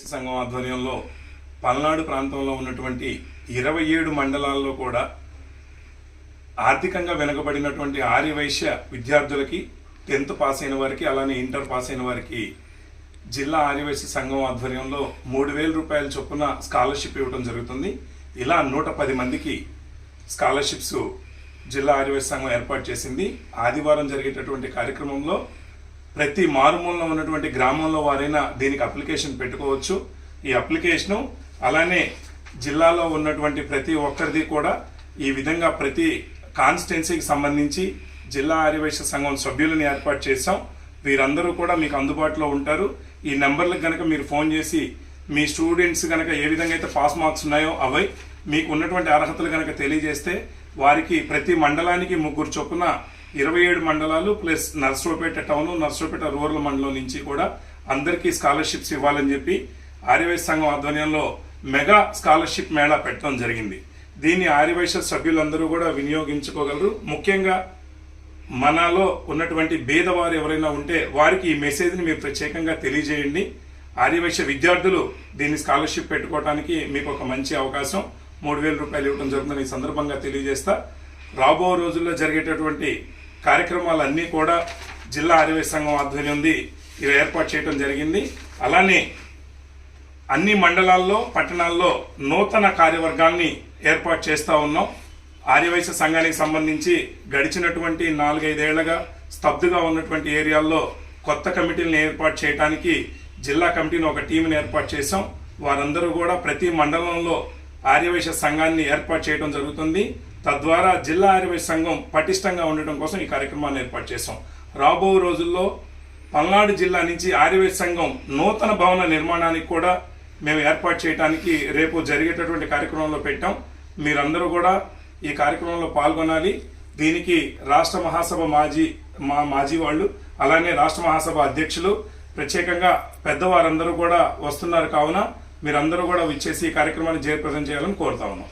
సంఘం ఆధ్వర్యంలో పల్నాడు ప్రాంతంలో ఉన్నటువంటి ఇరవై ఏడు మండలాల్లో కూడా ఆర్థికంగా వెనుకబడినటువంటి ఆర్యవైశ్య విద్యార్థులకి టెన్త్ పాస్ అయిన వారికి అలానే ఇంటర్ పాస్ అయిన వారికి జిల్లా ఆర్యవైశ్య సంఘం ఆధ్వర్యంలో మూడు వేల రూపాయల చొప్పున స్కాలర్షిప్ ఇవ్వడం జరుగుతుంది. ఇలా నూట పది మందికి స్కాలర్షిప్స్ జిల్లా ఆర్యవైశ్య సంఘం ఏర్పాటు చేసింది. ఆదివారం జరిగేటటువంటి కార్యక్రమంలో ప్రతి మారుమూలలో ఉన్నటువంటి గ్రామంలో వారైనా దీనికి అప్లికేషన్ పెట్టుకోవచ్చు. ఈ అప్లికేషను అలానే జిల్లాలో ఉన్నటువంటి ప్రతి ఒక్కరిది కూడా ఈ విధంగా ప్రతి కాన్స్టిట్యున్సీకి సంబంధించి జిల్లా ఆర్యవైశ్య సంఘం సభ్యులను ఏర్పాటు చేశాం. వీరందరూ కూడా మీకు అందుబాటులో ఉంటారు. ఈ నెంబర్లకు కనుక మీరు ఫోన్ చేసి మీ స్టూడెంట్స్ కనుక ఏ విధంగా అయితే పాస్ మార్క్స్ ఉన్నాయో అవి మీకు ఉన్నటువంటి అర్హతలు కనుక తెలియజేస్తే వారికి ప్రతి మండలానికి ముగ్గురు చొప్పున ఇరవై ఏడు మండలాలు plus Narasaraopet town Narasaraopet rural మండలం నుంచి కూడా అందరికీ స్కాలర్షిప్స్ ఇవ్వాలని చెప్పి ఆర్యవైశ్య సంఘం ఆధ్వర్యంలో మెగా స్కాలర్షిప్ మేళా పెట్టడం జరిగింది. దీన్ని ఆర్యవైశ్య సభ్యులందరూ కూడా వినియోగించుకోగలరు. ముఖ్యంగా మనలో ఉన్నటువంటి భేదవారు ఎవరైనా ఉంటే వారికి ఈ మెసేజ్ని మీరు ప్రత్యేకంగా తెలియజేయండి. ఆర్యవైశ్య విద్యార్థులు దీన్ని స్కాలర్షిప్ పెట్టుకోవడానికి మీకు ఒక మంచి అవకాశం. మూడు వేల రూపాయలు ఇవ్వడం జరుగుతుందని ఈ సందర్భంగా తెలియజేస్తా. రాబో రోజుల్లో జరిగేటటువంటి కార్యక్రమాలన్నీ కూడా జిల్లా ఆర్యవైశ్య సంఘం ఆధ్వర్యంది ఇవి ఏర్పాటు చేయడం జరిగింది. అలానే అన్ని మండలాల్లో పట్టణాల్లో నూతన కార్యవర్గాల్ని ఏర్పాటు చేస్తూ ఉన్నాం. ఆర్యవైశ్య సంఘానికి సంబంధించి గడిచినటువంటి నాలుగైదేళ్ళగా స్తబ్దుగా ఉన్నటువంటి ఏరియాల్లో కొత్త కమిటీలను ఏర్పాటు చేయడానికి జిల్లా కమిటీని ఒక టీంని ఏర్పాటు చేశాం. వారందరూ కూడా ప్రతి మండలంలో ఆర్యవైశ్య సంఘాన్ని ఏర్పాటు చేయడం జరుగుతుంది. తద్వారా జిల్లా ఆర్యవైశ్య సంఘం పటిష్టంగా ఉండటం కోసం ఈ కార్యక్రమాన్ని ఏర్పాటు చేశాం. రాబో రోజుల్లో పల్నాడు జిల్లా నుంచి ఆర్యవై సంఘం నూతన భవన నిర్మాణానికి కూడా మేము ఏర్పాటు చేయడానికి రేపు జరిగేటటువంటి కార్యక్రమంలో పెట్టాం. మీరందరూ కూడా ఈ కార్యక్రమంలో పాల్గొనాలి. దీనికి రాష్ట్ర మహాసభ మాజీ మా మాజీ వాళ్ళు అలానే రాష్ట్ర మహాసభ అధ్యక్షులు ప్రత్యేకంగా పెద్దవారందరూ కూడా వస్తున్నారు కావున మీరందరూ కూడా విచ్చేసి ఈ కార్యక్రమాన్ని జయప్రదం చేయాలని కోరుతా ఉన్నాం.